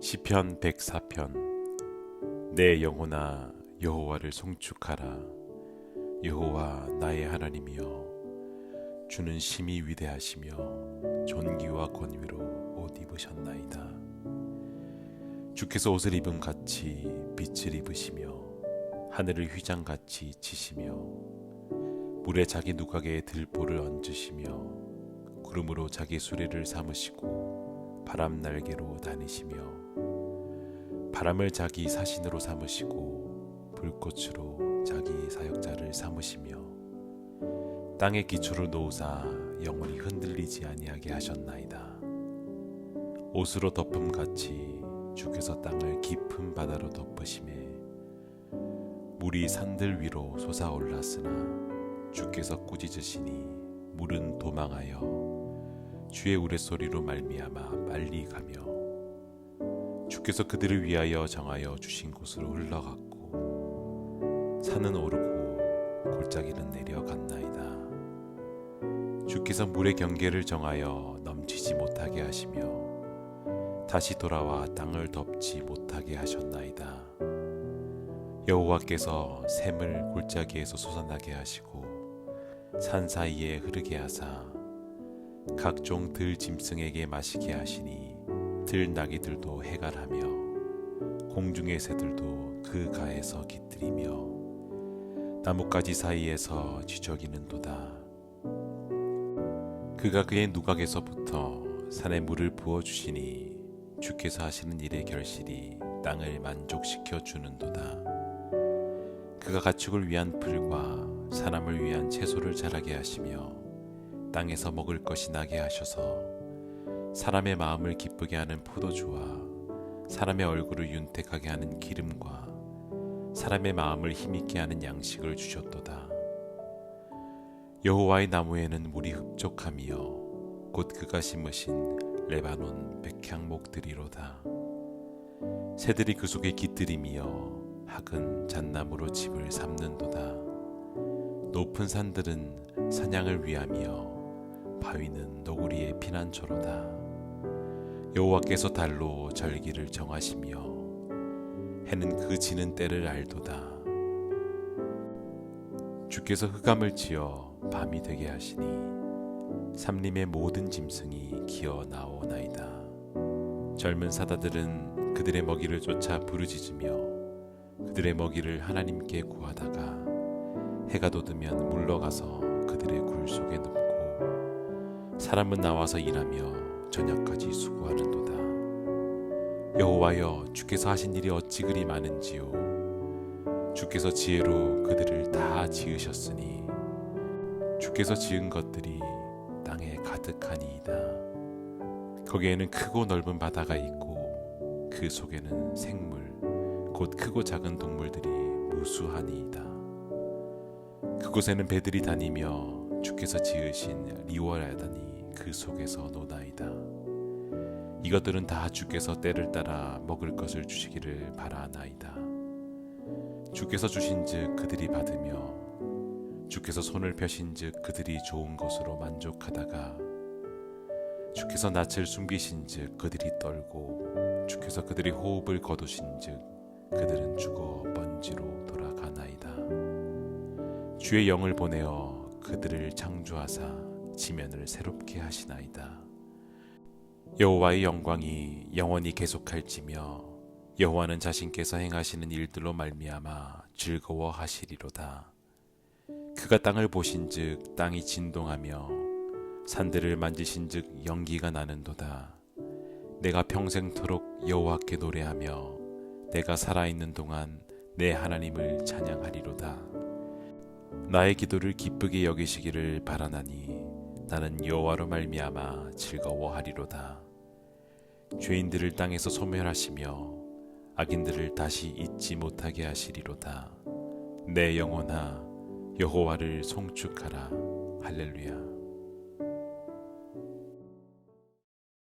시편 104편. 내 영혼아 여호와를 송축하라. 여호와 나의 하나님이여 주는 심히 위대하시며 존귀와 권위로 옷 입으셨나이다. 주께서 옷을 입은 같이 빛을 입으시며 하늘을 휘장같이 치시며 물에 자기 누각에 들보를 얹으시며 구름으로 자기 수레를 삼으시고 바람 날개로 다니시며 바람을 자기 사신으로 삼으시고 불꽃으로 자기 사역자를 삼으시며 땅의 기초를 놓으사 영원히 흔들리지 아니하게 하셨나이다. 옷으로 덮음 같이 주께서 땅을 깊은 바다로 덮으심에 물이 산들 위로 솟아올랐으나 주께서 꾸짖으시니 물은 도망하여 주의 우레소리로 말미암아 빨리 가며 주께서 그들을 위하여 정하여 주신 곳으로 흘러갔고 산은 오르고 골짜기는 내려갔나이다. 주께서 물의 경계를 정하여 넘치지 못하게 하시며 다시 돌아와 땅을 덮지 못하게 하셨나이다. 여호와께서 샘을 골짜기에서 솟아나게 하시고 산 사이에 흐르게 하사 각종 들 짐승에게 마시게 하시니 들 나귀들도 해갈하며 공중의 새들도 그 가에서 깃들이며 나뭇가지 사이에서 쥐저기는도다. 그가 그의 누각에서부터 산에 물을 부어 주시니 주께서 하시는 일의 결실이 땅을 만족시켜 주는도다. 그가 가축을 위한 풀과 사람을 위한 채소를 자라게 하시며 땅에서 먹을 것이 나게 하셔서 사람의 마음을 기쁘게 하는 포도주와 사람의 얼굴을 윤택하게 하는 기름과 사람의 마음을 힘있게 하는 양식을 주셨도다. 여호와의 나무에는 물이 흡족함이요 곧 그가 심으신 레바논 백향목들이로다. 새들이 그 속에 깃들이며 학은 잣나무로 집을 삼는도다. 높은 산들은 사냥을 위함이요 바위는 너구리의 피난처로다. 여호와께서 달로 절기를 정하시며 해는 그 지는 때를 알도다. 주께서 흑암을 지어 밤이 되게 하시니 삼림의 모든 짐승이 기어 나오나이다. 젊은 사다들은 그들의 먹이를 쫓아 부르짖으며 그들의 먹이를 하나님께 구하다가 해가 돋으면 물러가서 그들의 굴 속에 눕고 사람은 나와서 일하며 저녁까지 수고하는도다. 여호와여 주께서 하신 일이 어찌 그리 많은지요 주께서 지혜로 그들을 다 지으셨으니 주께서 지은 것들이 땅에 가득하니이다. 거기에는 크고 넓은 바다가 있고 그 속에는 생물 곧 크고 작은 동물들이 무수하니이다. 그곳에는 배들이 다니며 주께서 지으신 리워라단이 그 속에서 노나이다. 이것들은 다 주께서 때를 따라 먹을 것을 주시기를 바라나이다. 주께서 주신즉 그들이 받으며 주께서 손을 펴신즉 그들이 좋은 것으로 만족하다가 주께서 낯을 숨기신즉 그들이 떨고 주께서 그들이 호흡을 거두신즉 그들은 죽어 먼지로 돌아가나이다. 주의 영을 보내어 그들을 창조하사 지면을 새롭게 하시나이다. 여호와의 영광이 영원히 계속할지며 여호와는 자신께서 행하시는 일들로 말미암아 즐거워하시리로다. 그가 땅을 보신즉 땅이 진동하며 산들을 만지신즉 연기가 나는도다. 내가 평생토록 여호와께 노래하며 내가 살아있는 동안 내 하나님을 찬양하리로다. 나의 기도를 기쁘게 여기시기를 바라나니 나는 여호와로 말미암아 즐거워하리로다. 죄인들을 땅에서 소멸하시며 악인들을 다시 잊지 못하게 하시리로다. 내 영혼아 여호와를 송축하라. 할렐루야.